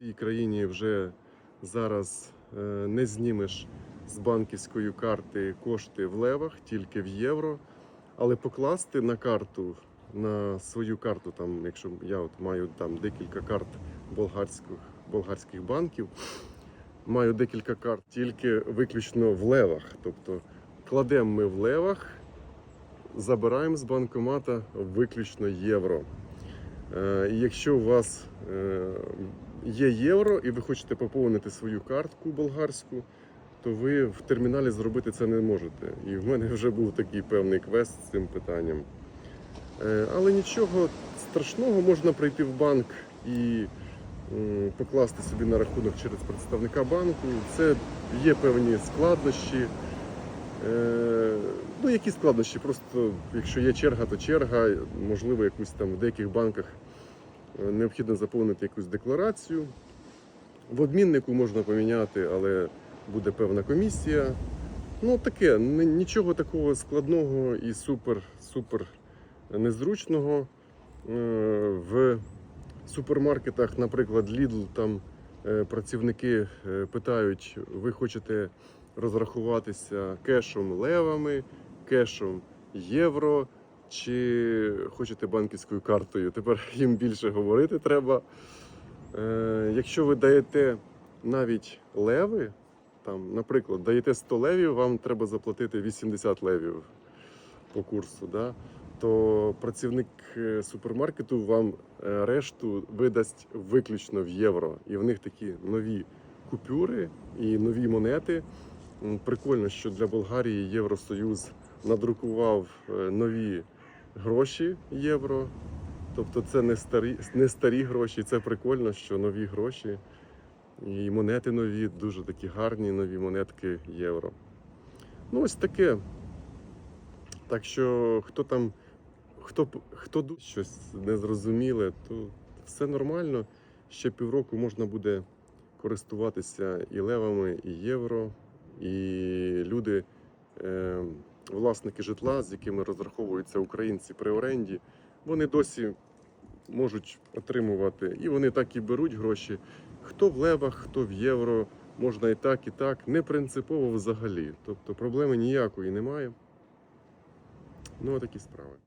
цій країні вже зараз е, не знімеш з банківської карти кошти в левах, тільки в євро. Але покласти на карту, на свою карту, там, якщо я от маю там декілька карт болгарських, болгарських банків, маю декілька карт тільки виключно в левах. Тобто кладемо ми в левах, забираємо з банкомата виключно євро. Е, якщо у вас е, є євро і ви хочете поповнити свою картку болгарську, то ви в терміналі зробити це не можете. І в мене вже був такий певний квест з цим питанням. Е, Але нічого страшного, можна прийти в банк і покласти собі на рахунок через представника банку. Це є певні складнощі. Е, Ну, які складнощі? Просто якщо є черга, то черга. Можливо, якусь там в деяких банках необхідно заповнити якусь декларацію. В обміннику можна поміняти, але буде певна комісія. Ну, таке, нічого такого складного і супер, супер незручного. Е, В супермаркетах, наприклад, Lidl, там е, працівники е, питають, ви хочете розрахуватися кешом левами, кешом євро, чи хочете банківською картою. Тепер їм більше говорити треба. Е, Якщо ви даєте навіть леви, там, наприклад, даєте 100 левів, вам треба заплатити 80 левів по курсу. Да? То працівник е, супермаркету вам е, решту видасть виключно в євро. І в них такі нові купюри і нові монети. Прикольно, що для Болгарії Євросоюз надрукував е, нові гроші євро. Тобто це не старі, не старі гроші, це прикольно, що нові гроші і монети нові, дуже такі гарні нові монетки євро. Ну, ось таке. Так що хто там, хто, хто щось незрозуміле, то все нормально. Ще півроку можна буде користуватися і левами, і євро, і люди, е, власники житла, з якими розраховуються українці при оренді, вони досі можуть отримувати. І вони так і беруть гроші. Хто в левах, хто в євро, можна і так, і так. Не принципово взагалі. Тобто проблеми ніякої немає. Ну, такі справи.